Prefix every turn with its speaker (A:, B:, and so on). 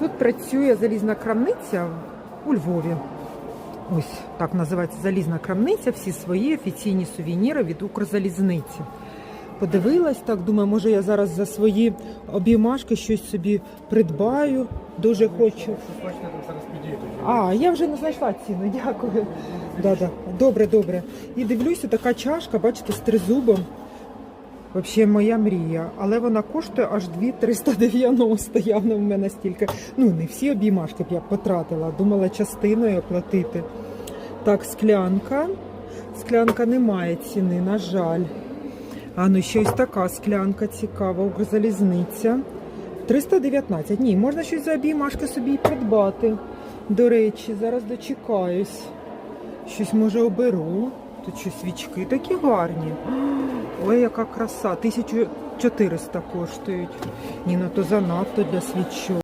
A: Тут працює залізна крамниця у Львові. Ось так називається залізна крамниця. Всі свої офіційні сувеніри від Укрзалізниці. Подивилась так, думаю, може я зараз за свої обіймашки щось собі придбаю. Дуже хочу. А, я вже не знайшла ціну, дякую. Да-да. Добре, добре. І дивлюся, така чашка, бачите, з тризубом. Взагалі моя мрія. Але вона коштує аж 2,390. Явно в мене стільки. Ну, не всі обіймашки б я потратила. Думала частиною оплатити. Так, склянка. Склянка не має ціни, на жаль. А ну ще ось така склянка цікава, Укрзалізниця. 319. Ні, можна щось за обіймашки собі і придбати. До речі, зараз дочекаюсь. Щось може оберу. Тут що свічки такі гарні. Ой, яка краса. 1400 коштують. Ні, ну то занадто для свічок.